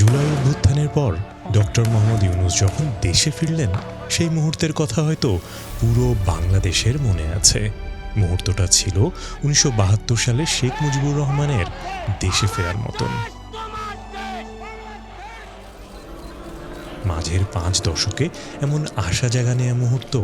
জুলাই অভ্যুত্থানের পর ডক্টর মোহাম্মদ ইউনুস যখন দেশে ফিরলেন, সেই মুহূর্তের কথা হয়তো পুরো বাংলাদেশের মনে আছে। মুহূর্তটা ছিল উনিশশো বাহাত্তর সালে শেখ মুজিবুর রহমানের দেশে ফেরার মতন। মাঝের পাঁচ দশকে এমন আশা জাগা নেয়া মুহূর্ত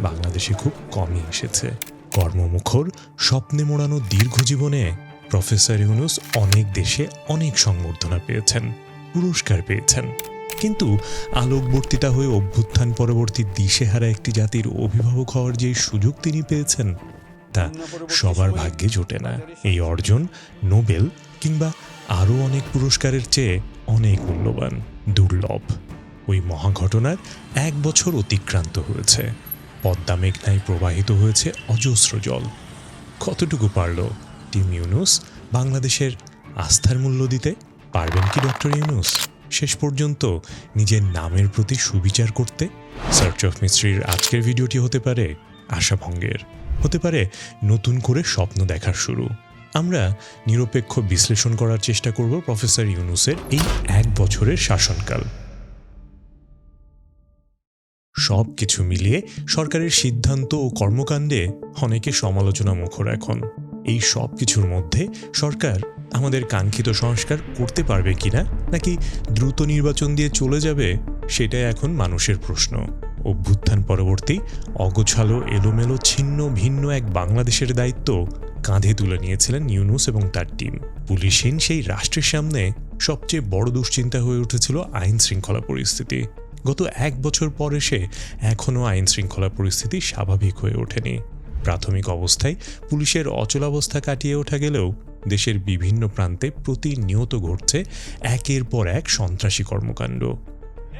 বাংলাদেশে খুব কমই এসেছে। কর্মমুখর, স্বপ্নে মোড়ানো দীর্ঘ জীবনে প্রফেসর ইউনুস অনেক দেশে অনেক সংবর্ধনা পেয়েছেন। পুরস্কার পেয়েছেন। কিন্তু আলোকবর্তিতা হয়ে অভ্যুত্থান পরবর্তী দিশেহারা একটি জাতির অভিভাবক হওয়ার যে সুযোগ তিনি পেয়েছেন, তা সবার ভাগ্যে জোটে না। এই অর্জন, নোবেল কিংবা আরও অনেক পুরস্কারের চেয়ে অনেক মূল্যবান, দুর্লভ। ওই মহাঘটনার এক বছর অতিক্রান্ত হয়েছে। পদ্মা মেঘনায় প্রবাহিত হয়েছে অজস্র জল। কতটুকু পারল টিম ইউনুস বাংলাদেশের আস্থার মূল্য দিতে? পারবেন কি, ডক্টর ইউনুস? শেষ পর্যন্ত নিজের নামের প্রতি সুবিচার করতে? সার্চ অফ মিস্ট্রির আজকের ভিডিওটি হতে পারে আশাভঙ্গের। হতে পারে নতুন করে স্বপ্ন দেখার শুরু। আমরা নিরপেক্ষ বিশ্লেষণ করার চেষ্টা করব প্রফেসর ইউনুসের এই এক বছরের শাসনকাল। সব কিছু মিলিয়ে সরকারের সিদ্ধান্ত ও কর্মকাণ্ডে অনেকে সমালোচনা মুখর এখন। এই সব কিছুর মধ্যে সরকার আমাদের কাঙ্ক্ষিত সংস্কার করতে পারবে কিনা নাকি দ্রুত নির্বাচন দিয়ে চলে যাবে, সেটাই এখন মানুষের প্রশ্ন। অভ্যুত্থান পরবর্তী অগোছালো, এলোমেলো, ছিন্ন, ভিন্ন এক বাংলাদেশের দায়িত্ব কাঁধে তুলে নিয়েছিলেন ইউনুস এবং তার টিম। পুলিশহীন সেই রাষ্ট্রের সামনে সবচেয়ে বড় দুশ্চিন্তা হয়ে উঠেছিল আইন শৃঙ্খলা পরিস্থিতি। গত এক বছর পর এসে এখনও আইন শৃঙ্খলা পরিস্থিতি স্বাভাবিক হয়ে ওঠেনি। প্রাথমিক অবস্থায় পুলিশের অচলাবস্থা কাটিয়ে ওঠা গেলেও দেশের বিভিন্ন প্রান্তে প্রতিনিয়ত ঘটছে একের পর এক সন্ত্রাসী কর্মকাণ্ড।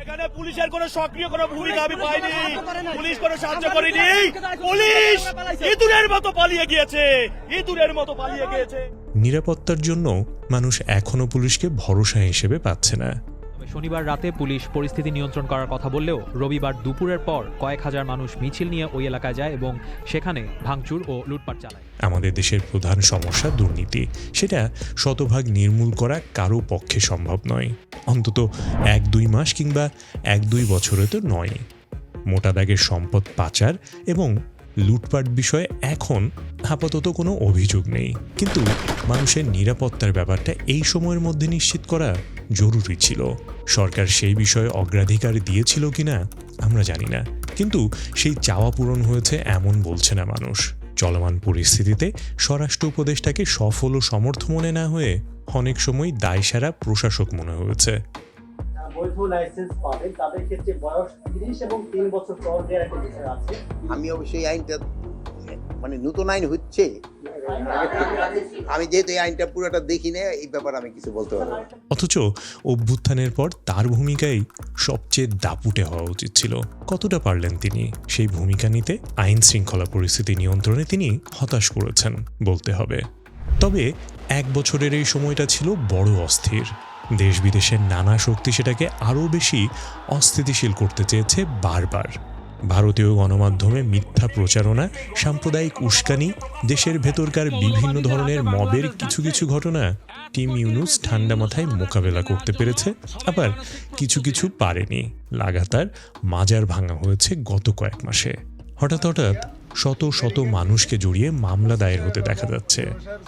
এখানে পুলিশের কোনো সক্রিয় কোনো ভূমিকা আমি পাইনি। পুলিশ কোনো সাহায্য করেনি। পুলিশ ইঁদুরের মতো পালিয়ে গিয়েছে। ইঁদুরের মতো পালিয়ে গিয়েছে। নিরাপত্তার জন্য মানুষ এখনও পুলিশকে ভরসা হিসেবে পাচ্ছে না। শনিবার রাতে পুলিশ পরিস্থিতি নিয়ন্ত্রণ করার কথা বললেও রবিবার দুপুরের পর কয়েক হাজার মানুষ মিছিল নিয়ে ওই এলাকায় যায় এবং সেখানে ভাঙচুর ও লুটপাট চালায়। আমাদের দেশের প্রধান সমস্যা দুর্নীতি। সেটা শতভাগ নির্মূল করা কারও পক্ষে সম্ভব নয়। অন্তত এক দুই মাস কিংবা এক দুই বছরে তো নয়। মোটা দাগের সম্পদ পাচার এবং লুটপাট বিষয়ে এখন আপাতত কোনো অভিযোগ নেই। কিন্তু মানুষের নিরাপত্তার ব্যাপারটা এই সময়ের মধ্যে নিশ্চিত করা জরুরি ছিল। সরকার সেই বিষয়ে অগ্রাধিকার দিয়েছিল কিনা আমরা জানি না। কিন্তু সেই চাওয়া পূরণ হয়েছে এমন বলছে না মানুষ। চলমান পরিস্থিতিতে স্বরাষ্ট্র উপদেষ্টাকে সফল ও সমর্থ মনে না হয়ে অনেক সময় দায়সারা প্রশাসক মনে হয়েছে। বৈধ লাইসেন্স পাবে তাদের ক্ষেত্রে বয়স তিরিশ এবং তিন বছর পর দেওয়ার একটা বিষয় আছে। আমি অবশ্যই আইনটা মানে নতুন আইন হচ্ছে আমি যেহেতু এই আইনটা পুরোটা দেখি না এই ব্যাপারে আমি কিছু বলতে পারব অথচ অভ্যুত্থানের পর তার ভূমিকাই সবচেয়ে দাপুটে হওয়া উচিত ছিল। কতটা পারলেন তিনি সেই ভূমিকা নিতে? আইন শৃঙ্খলা পরিস্থিতি নিয়ন্ত্রণে তিনি হতাশ করেছেন বলতে হবে। তবে এক বছরের এই সময়টা ছিল বড় অস্থির। দেশ বিদেশের নানা শক্তি সেটাকে আরও বেশি অস্থিতিশীল করতে চেয়েছে বারবার। ভারতীয় গণমাধ্যমে মিথ্যা প্রচারণা, সাম্প্রদায়িক উস্কানি, দেশের ভেতরকার বিভিন্ন ধরনের মবের কিছু কিছু ঘটনা টিম ইউনুস ঠান্ডা মাথায় মোকাবেলা করতে পেরেছে, আবার কিছু কিছু পারেনি। লাগাতার মাজার ভাঙা হয়েছে গত কয়েক মাসে। হঠাৎ হঠাৎ শত শত মানুষকে জড়িয়ে মামলা দায়ের হতে দেখা যাচ্ছে।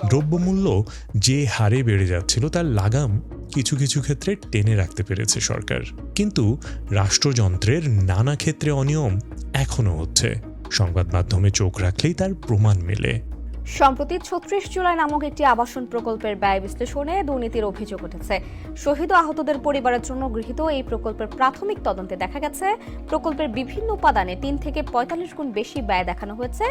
দ্রব্যমূল্য যে হারে বেড়ে যাচ্ছিল, তার লাগাম কিছু কিছু ক্ষেত্রে টেনে রাখতে পেরেছে সরকার। কিন্তু রাষ্ট্রযন্ত্রের নানা ক্ষেত্রে অনিয়ম এখনও হচ্ছে। সংবাদ মাধ্যমে চোখ রাখলেই তার প্রমাণ মেলে। সম্প্রতি ছত্রিশ জুলাই নামক একটি আবাসন প্রকল্পের ব্যয় বিশ্লেষণে দুর্নীতির অভিযোগ উঠেছে। শহীদ আহতদের পরিবারের জন্য গৃহীত এই প্রকল্পের প্রাথমিক তদন্তে দেখা গেছে, প্রকল্পের বিভিন্ন উপাদানে তিন থেকে পঁয়তাল্লিশ গুণ বেশি ব্যয় দেখানো হয়েছে।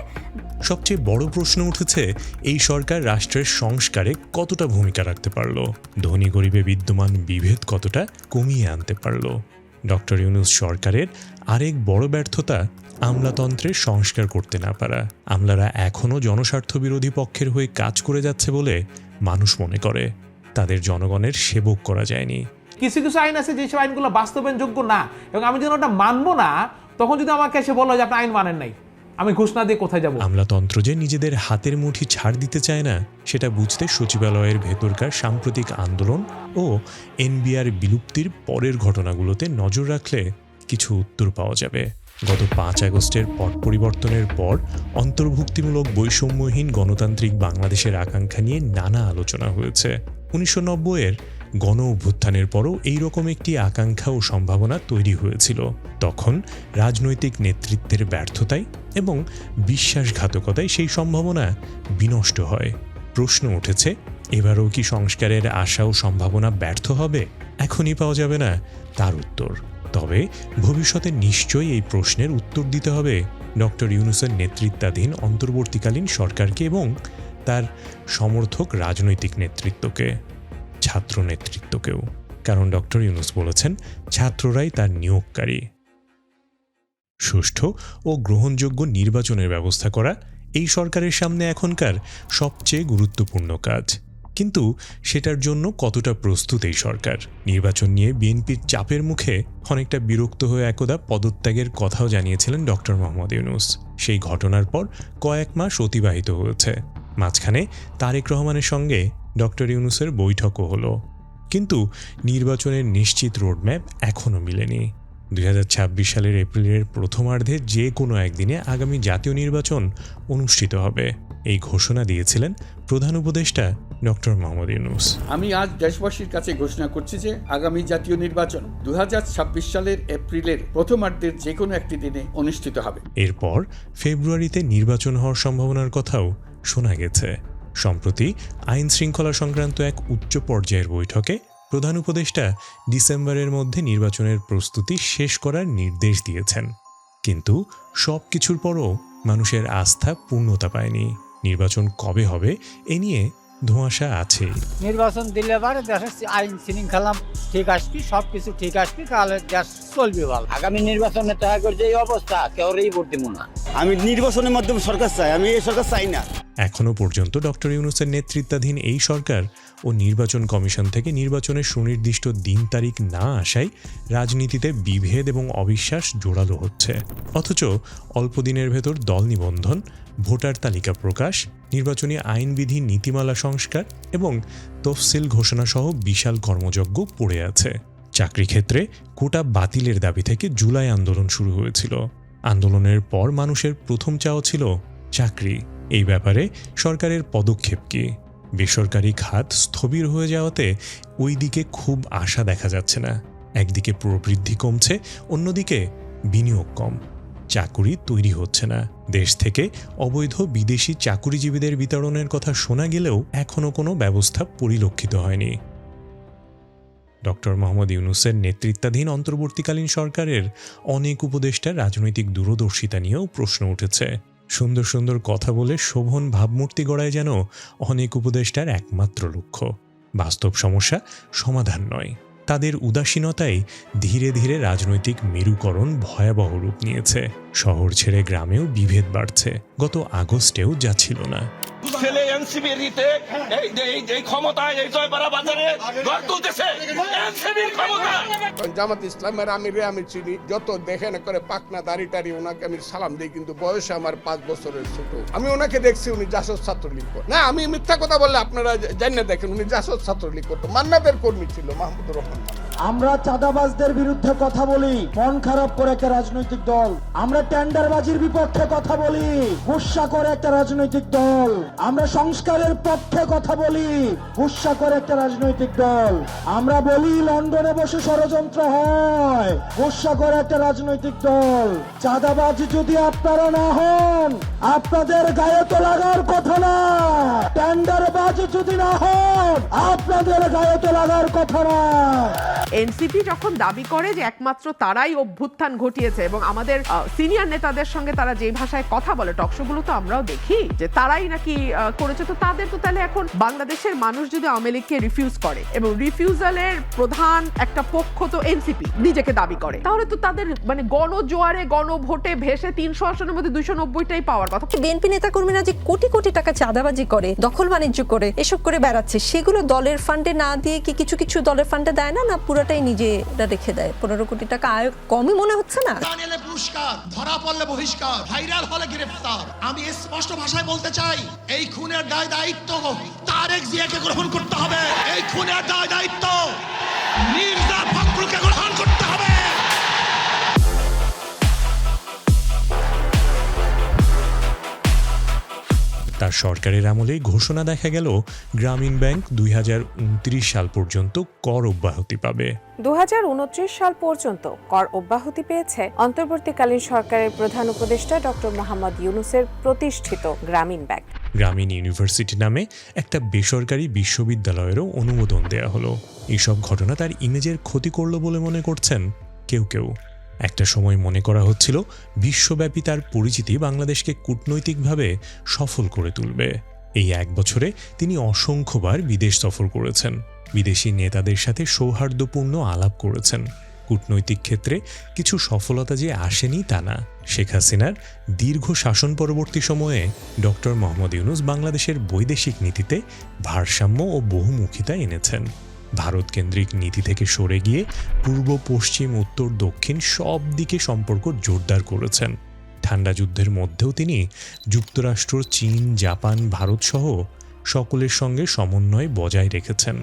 সবচেয়ে বড় প্রশ্ন উঠেছে, এই সরকার রাষ্ট্রের সংস্কারে কতটা ভূমিকা রাখতে পারল? ধনী গরিবে বিদ্যমান বিভেদ কতটা কমিয়ে আনতে পারল? ডক্টর ইউনুস সরকারের আরেক বড় ব্যর্থতা আমলাতন্ত্রের সংস্কার করতে না পারা। আমলারা এখনও জনস্বার্থ বিরোধী পক্ষের হয়ে কাজ করে যাচ্ছে বলে মানুষ মনে করে। তাদের জনগণের সেবক করা যায়নি। কিছু কিছু আইন আছে যেসব আইনগুলো বাস্তবায়নযোগ্য না এবং আমি যখন ওটা মানবো না তখন যদি আমাকে এসে বলো যে আপনি আইন মানেন নাই আমি ঘোষণা দিয়ে কোথায় যাব? আমলাতন্ত্র যে নিজেদের হাতের মুঠি ছাড় দিতে চায় না সেটা বুঝতে সচিবালয়ের ভেতরকার সাম্প্রতিক আন্দোলন ও এনবিআর বিলুপ্তির পরের ঘটনাগুলোতে নজর রাখলে কিছু উত্তর পাওয়া যাবে। গত পাঁচ আগস্টের পট পরিবর্তনের পর অন্তর্ভুক্তিমূলক বৈষম্যহীন গণতান্ত্রিক বাংলাদেশের আকাঙ্ক্ষা নিয়ে নানা আলোচনা হয়েছে। উনিশশো নব্বইয়ের গণ অভ্যুত্থানের পরও এইরকম একটি আকাঙ্ক্ষা ও সম্ভাবনা তৈরি হয়েছিল। তখন রাজনৈতিক নেতৃত্বের ব্যর্থতায় এবং বিশ্বাসঘাতকতায় সেই সম্ভাবনা বিনষ্ট হয়। প্রশ্ন উঠেছে, এবারও কি সংস্কারের আশা ও সম্ভাবনা ব্যর্থ হবে? এখনই পাওয়া যাবে না তার উত্তর। তবে ভবিষ্যতে নিশ্চয়ই এই প্রশ্নের উত্তর দিতে হবে। ডক্টর ইউনুসের নেতৃত্বাধীন অন্তর্বর্তীকালীন সরকারকে এবং তার সমর্থক রাজনৈতিক নেতৃত্বকে, ছাত্র নেতৃত্বকেও। কারণ ডক্টর ইউনুস বলেছেন, ছাত্ররাই তার নিয়োগকারী। সুষ্ঠু ও গ্রহণযোগ্য নির্বাচনের ব্যবস্থা করা এই সরকারের সামনে এখনকার সবচেয়ে গুরুত্বপূর্ণ কাজ। কিন্তু সেটার জন্য কতটা প্রস্তুত এই সরকার? নির্বাচন নিয়ে বিএনপির চাপের মুখে অনেকটা বিরক্ত হয়ে একদা পদত্যাগের কথাও জানিয়েছিলেন ডক্টর মোহাম্মদ ইউনুস। সেই ঘটনার পর কয়েক মাস অতিবাহিত হয়েছে। মাঝখানে তারেক রহমানের সঙ্গে ডক্টর ইউনুসের বৈঠকও হলো। কিন্তু নির্বাচনের নিশ্চিত রোডম্যাপ এখনও মিলেনি। দুই হাজার ছাব্বিশ সালের এপ্রিলের প্রথমার্ধে যে কোনো একদিনে আগামী জাতীয় নির্বাচন অনুষ্ঠিত হবে। এই ঘোষণা দিয়েছিলেন প্রধান উপদেষ্টা ডক্টর মোহাম্মদ ইউনুস। আমি আজ দেশবাসীর কাছে ঘোষণা করছি যে আগামী জাতীয় নির্বাচন দুহাজার ছাব্বিশ সালের এপ্রিলের প্রথমার্ধের যে কোনো একটি দিনে অনুষ্ঠিত হবে। এরপর ফেব্রুয়ারিতে নির্বাচন হওয়ার সম্ভাবনার কথাও শোনা গেছে। সম্প্রতি আইন শৃঙ্খলা সংক্রান্ত এক উচ্চ পর্যায়ের বৈঠকে প্রধান উপদেষ্টা ডিসেম্বরের মধ্যে নির্বাচনের প্রস্তুতি শেষ করার নির্দেশ দিয়েছেন। কিন্তু সব কিছুর পরও মানুষের আস্থা পূর্ণতা পায়নি। নির্বাচন কবে হবে এ নিয়ে ধোঁয়াশা আছে। নির্বাচন দিলে পরে দেশের আইন শৃঙ্খলা ঠিক আসবি সব কিছু ঠিক আসবি তাহলে দেশ চলবে ভালো। আগামী নির্বাচনে দেখা যে এই অবস্থা কেউরেই ভোট দিব না। আমি নির্বাচনের মাধ্যমে সরকার চাই, আমি এই সরকার চাই না। এখনও পর্যন্ত ডক্টর ইউনুসের নেতৃত্বাধীন এই সরকার ও নির্বাচন কমিশন থেকে নির্বাচনের সুনির্দিষ্ট দিন তারিখ না আসায় রাজনীতিতে বিভেদ এবং অবিশ্বাস জোরালো হচ্ছে। অথচ অল্প দিনের ভেতর দল নিবন্ধন, ভোটার তালিকা প্রকাশ, নির্বাচনী আইনবিধি নীতিমালা সংস্কার এবং তফসিল ঘোষণাসহ বিশাল কর্মযজ্ঞ পড়ে আছে। চাকরি ক্ষেত্রে কোটা বাতিলের দাবি থেকে জুলাই আন্দোলন শুরু হয়েছিল। আন্দোলনের পর মানুষের প্রথম চাওয়া ছিল চাকরি। এই ব্যাপারে সরকারের পদক্ষেপ কি? বেসরকারি খাত স্থবির হয়ে যাওয়াতে ওই দিকে খুব আশা দেখা যাচ্ছে না। একদিকে প্রবৃদ্ধি কমছে, অন্যদিকে বিনিয়োগ কম। চাকুরি তৈরি হচ্ছে না। দেশ থেকে অবৈধ বিদেশি চাকুরিজীবীদের বিতরণের কথা শোনা গেলেও এখনও কোনো ব্যবস্থা পরিলক্ষিত হয়নি। ডক্টর মোহাম্মদ ইউনুসের নেতৃত্বাধীন অন্তর্বর্তীকালীন সরকারের অনেক উপদেষ্টার রাজনৈতিক দূরদর্শিতা নিয়েও প্রশ্ন উঠেছে। সুন্দর সুন্দর কথা বলে শোভন ভাবমূর্তি গড়ায় যেন অনেক উপদেষ্টার একমাত্র লক্ষ্য। বাস্তব সমস্যা সমাধান নয়। তাদের উদাসীনতাই ধীরে ধীরে রাজনৈতিক মেরুকরণ ভয়াবহ রূপ নিয়েছে। শহর ছেড়ে গ্রামেও বিভেদ বাড়ছে। গত আগস্টেও যা ছিল না। ছেলে এনসিবির রিতে, এই এই ক্ষমতায়, এই জয়পাড়া বাজারে ঘর তুলতেছে। এনসিবির ক্ষমতা। জামাত ইসলামের আমিরে আমি চিনি, যত দেখে না করে পাকনা দাড়ি টাড়ি, ওনাকে আমি সালাম দিই, কিন্তু বয়সে আমার পাঁচ বছরের ছোট। আমি ওনাকে দেখছি, উনি জাসদ ছাত্রলীগ। না, আমি মিথ্যা কথা বললে আপনারা জানিয়ে দেখেন, উনি জাসদ ছাত্রলীগ করতো। মান্নাদের কর্মী ছিল মাহমুদুর রহমান। আমরা চাঁদাবাজদের বিরুদ্ধে কথা বলি, মন খারাপ করে একটা রাজনৈতিক দল। আমরা টেন্ডারবাজির বিপক্ষে কথা বলি, গুসা করে একটা রাজনৈতিক দল। আমরা সংস্কারের পক্ষে কথা বলি, গুসা করে একটা রাজনৈতিক দল। আমরা বলি, লন্ডনে বসে ষড়যন্ত্র হয়, গুসা করে একটা রাজনৈতিক দল। চাঁদাবাজ যদি আপনারা না হন, আপনাদের গায়ে তো লাগার কথা না। টেন্ডারবাজ যদি না হন, আপনাদের গায়ে তো লাগার কথা না। এনসিপি যখন দাবি করে যে একমাত্র তারাই অভ্যুত্থান ঘটিয়েছে এবং আমাদের সিনিয়র নেতাদের সঙ্গে তারা যে ভাষায় কথা বলে টকশোগুলো তো আমরাও দেখি যে তারাই নাকি করেছে। তো তাদের তো তাহলে এখন বাংলাদেশের মানুষ যদি আওয়ামী লীগকে রিফিউজ করে এবং রিফিউজালের প্রধান একটা পক্ষ তো এনসিপি, নিজেকে দাবি করে। তাহলে তো তাদের মানে গণজোয়ারে, গণভোটে ভেসে তিনশো আসনের মধ্যে দুইশো নব্বইটাই পাওয়ার কথা। বিএনপি নেতাকর্মীরা যে কোটি কোটি টাকা চাঁদাবাজি করে, দখল বাণিজ্য করে, এসব করে বেড়াচ্ছে, সেগুলো দলের ফান্ডে না দিয়ে কি কিছু কিছু দলের ফান্ডে দেয় না? না পুরোটাই নিজেরা রেখে দেয়। পনেরো কোটি টাকা আয় কমই মনে হচ্ছে না। পুরস্কার, ধরা পড়লে বহিষ্কার, ভাইরাল হলে গ্রেফতার। আমি স্পষ্ট ভাষায় বলতে চাই, এই খুনের দায় দায়িত্ব তারেক জিয়াকে গ্রহণ করতে হবে। এই খুনের দায় দায়িত্ব মির্জা ফখরুলকে গ্রহণ করতে তার সরকারের আমলে ঘোষণা দেখা গেল গ্রামীণ ব্যাংক দুই হাজার উনত্রিশ সাল পর্যন্ত কর অব্যাহতি পাবে। দুহাজার উনত্রিশ সাল পর্যন্ত কর অব্যাহতি পেয়েছে অন্তর্বর্তীকালীন সরকারের প্রধান উপদেষ্টা ডক্টর মোহাম্মদ ইউনুসের প্রতিষ্ঠিত গ্রামীণ ব্যাংক। গ্রামীণ ইউনিভার্সিটি নামে একটা বেসরকারি বিশ্ববিদ্যালয়েরও অনুমোদন দেয়া হলো। এইসব ঘটনা তার ইমেজের ক্ষতি করল বলে মনে করছেন কেউ কেউ। একটা সময় মনে করা হচ্ছিল বিশ্বব্যাপী তার পরিচিতি বাংলাদেশকে কূটনৈতিকভাবে সফল করে তুলবে। এই এক বছরে তিনি অসংখ্যবার বিদেশ সফর করেছেন। বিদেশি নেতাদের সাথে সৌহার্দ্যপূর্ণ আলাপ করেছেন। কূটনৈতিক ক্ষেত্রে কিছু সফলতা যে আসেনি তা না। শেখ হাসিনার দীর্ঘ শাসন পরবর্তী সময়ে ডক্টর মোহাম্মদ ইউনুস বাংলাদেশের বৈদেশিক নীতিতে ভারসাম্য ও বহুমুখিতা এনেছেন। ভারত কেন্দ্রিক নীতি থেকে সরে গিয়ে পূর্ব, পশ্চিম, উত্তর, দক্ষিণ সব দিকে সম্পর্ক জোরদার করেছেন। ঠান্ডা যুদ্ধের মধ্যেও তিনি যুক্তরাষ্ট্র, চীন, জাপান ভারত সহ সকলের সঙ্গে সমন্বয় বজায় রেখেছেন।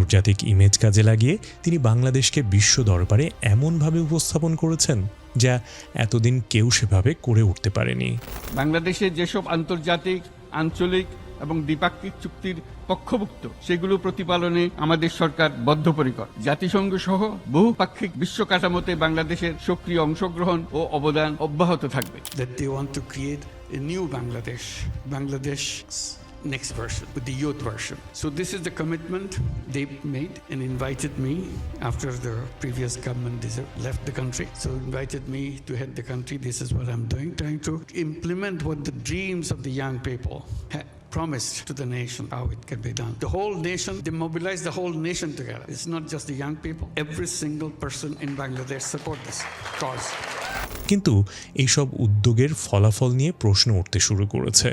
আন্তর্জাতিক ইমেজ কাজে লাগিয়ে তিনি বাংলাদেশকে বিশ্ব দরবারে এমনভাবে উপস্থাপন করেছেন যা এতদিন কেউ সেভাবে করে উঠতে পারেনি। বাংলাদেশে যেসব আন্তর্জাতিক আঞ্চলিক এবং দ্বিপাক্ষিক চুক্তির পক্ষভুক্ত সেগুলো প্রতিপালনে আমাদের সরকার বদ্ধপরিকর। জাতিসংঘ সহ বহুপাক্ষিক বিশ্ব কাঠামোতে বাংলাদেশের সক্রিয় অংশগ্রহণ ও অবদান অব্যাহত থাকবে। That they want to create a new Bangladesh, Bangladesh's next version, with the youth version. So this is the commitment they made and invited me after the previous government dis- left the country. So invited me to head the country. This is what I'm doing, trying to implement what the dreams of the young people had promised to the nation, how it can be done. The whole nation, they mobilize the whole nation together. It's not just the young people. Every single person in Bangladesh support this cause. কিন্তু এইসব উদ্যোগের ফলাফল নিয়ে প্রশ্ন উঠতে শুরু করেছে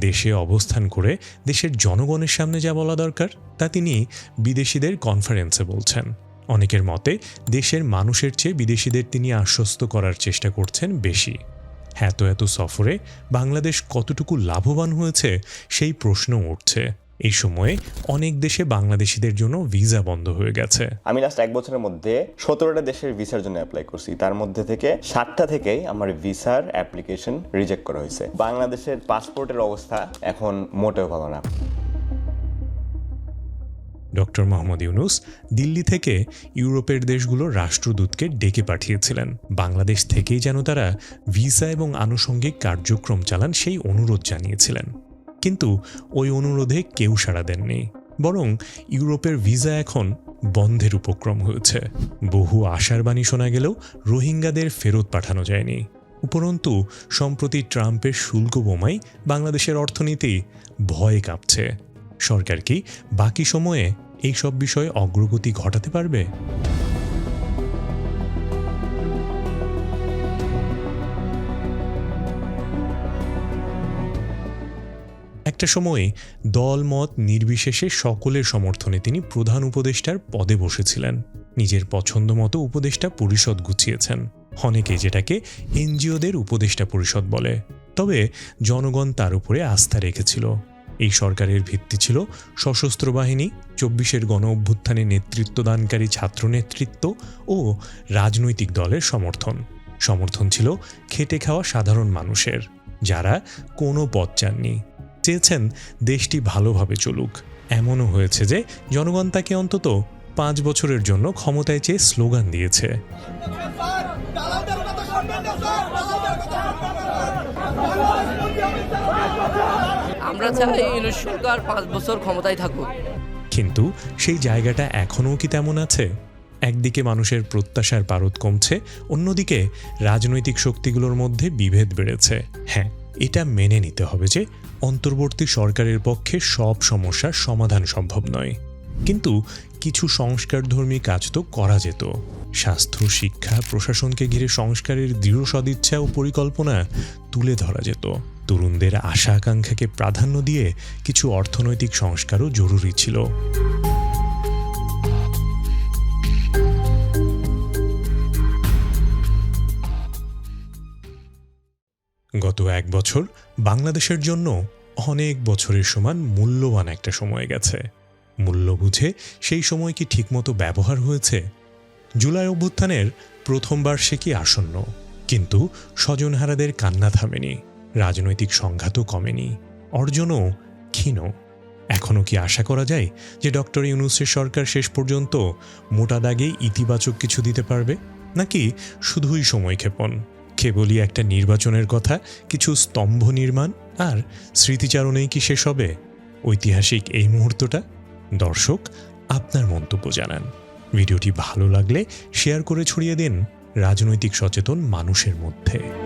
দেশে অবস্থান করে দেশের জনগণের সামনে যা বলা দরকার, তা তিনি বিদেশিদের কনফারেন্সে বলছেন। অনেকের মতে, দেশের মানুষের চেয়ে বিদেশিদের তিনি আশ্বস্ত করার চেষ্টা করছেন বেশি। এত এত সফরে বাংলাদেশ কতটুকু লাভবান হয়েছে, সেই প্রশ্ন উঠছে। এই সময়ে অনেক দেশে বাংলাদেশিদের জন্য ভিসা বন্ধ হয়ে গেছে। আমি লাস্ট এক বছরের মধ্যে সতেরোটা দেশের ভিসার জন্য অ্যাপ্লাই করছি। তার মধ্যে থেকে সাতটা থেকেই আমার ভিসার অ্যাপ্লিকেশন রিজেক্ট করা হয়েছে। বাংলাদেশের পাসপোর্টের অবস্থা এখন মোটেও ভালো না। ডক্টর মোহাম্মদ ইউনুস দিল্লি থেকে ইউরোপের দেশগুলোর রাষ্ট্রদূতকে ডেকে পাঠিয়েছিলেন। বাংলাদেশ থেকেই যেন তারা ভিসা এবং আনুষঙ্গিক কার্যক্রম চালান সেই অনুরোধ জানিয়েছিলেন। কিন্তু ওই অনুরোধে কেউ সাড়া দেননি। বরং ইউরোপের ভিসা এখন বন্ধের উপক্রম হয়েছে। বহু আশার বাণী শোনা গেলেও রোহিঙ্গাদের ফেরত পাঠানো যায়নি। উপরন্তু, সম্প্রতি ট্রাম্পের শুল্ক বোমাই বাংলাদেশের অর্থনীতি ভয়ে কাঁপছে। সরকার কি বাকি সময়ে এইসব বিষয়ে অগ্রগতি ঘটাতে পারবে? একটা সময়ে দলমত নির্বিশেষে সকলের সমর্থনে তিনি প্রধান উপদেষ্টার পদে বসেছিলেন। নিজের পছন্দ মতো উপদেষ্টা পরিষদ গুছিয়েছেন। অনেকে যেটাকে এনজিওদের উপদেষ্টা পরিষদ বলে। তবে জনগণ তার উপরে আস্থা রেখেছিল। এই সরকারের ভিত্তি ছিল সশস্ত্র বাহিনী, চব্বিশের গণ অভ্যুত্থানে নেতৃত্বদানকারী ছাত্র নেতৃত্ব ও রাজনৈতিক দলের সমর্থন। সমর্থন ছিল খেটে খাওয়া সাধারণ মানুষের, যারা কোনো পথ চাননি। চেয়েছেন দেশটি ভালোভাবে চলুক। এমনও হয়েছে যে জনগণ তাকে অন্তত পাঁচ বছরের জন্য ক্ষমতায় চেয়ে স্লোগান দিয়েছে। আমরা চাই ইউনুস সরকার পাঁচ বছর ক্ষমতায় থাকুক। কিন্তু সেই জায়গাটা এখনও কি তেমন আছে? একদিকে মানুষের প্রত্যাশার পারদ কমছে অন্যদিকে রাজনৈতিক শক্তিগুলোর মধ্যে বিভেদ বেড়েছে। হ্যাঁ এটা মেনে নিতে হবে যে অন্তর্বর্তী সরকারের পক্ষে সব সমস্যার সমাধান সম্ভব নয়। কিন্তু কিছু সংস্কারধর্মী কাজ তো করা যেত। স্বাস্থ্য, শিক্ষা, প্রশাসনকে ঘিরে সংস্কারের দৃঢ় সদিচ্ছা ও পরিকল্পনা তুলে ধরা যেত। তরুণদের আশা আকাঙ্ক্ষাকে প্রাধান্য দিয়ে কিছু অর্থনৈতিক সংস্কারও জরুরি ছিল। গত এক বছর বাংলাদেশের জন্য অনেক বছরের সমান মূল্যবান একটা সময় গেছে। মূল্য বুঝে সেই সময় কি ঠিকমতো ব্যবহার হয়েছে? জুলাই অভ্যুত্থানের প্রথম বার্ষিকী আসন্ন? কিন্তু স্বজনহারাদের কান্না থামেনি, রাজনৈতিক সংঘাতও কমেনি, অর্জনও ক্ষীণ। এখনও কি আশা করা যায় যে ডক্টর ইউনুসের সরকার শেষ পর্যন্ত মোটা দাগে ইতিবাচক কিছু দিতে পারবে? নাকি শুধুই সময়ক্ষেপণ কেবলই একটা নির্বাচনের কথা, কিছু স্তম্ভ নির্মাণ, আর স্মৃতিচারণেই কি শেষ হবে? ঐতিহাসিক এই মুহূর্তটা? দর্শক, আপনার মন্তব্য জানান। ভিডিওটি ভালো লাগলে শেয়ার করে ছড়িয়ে দিন রাজনৈতিক সচেতন মানুষের মধ্যে।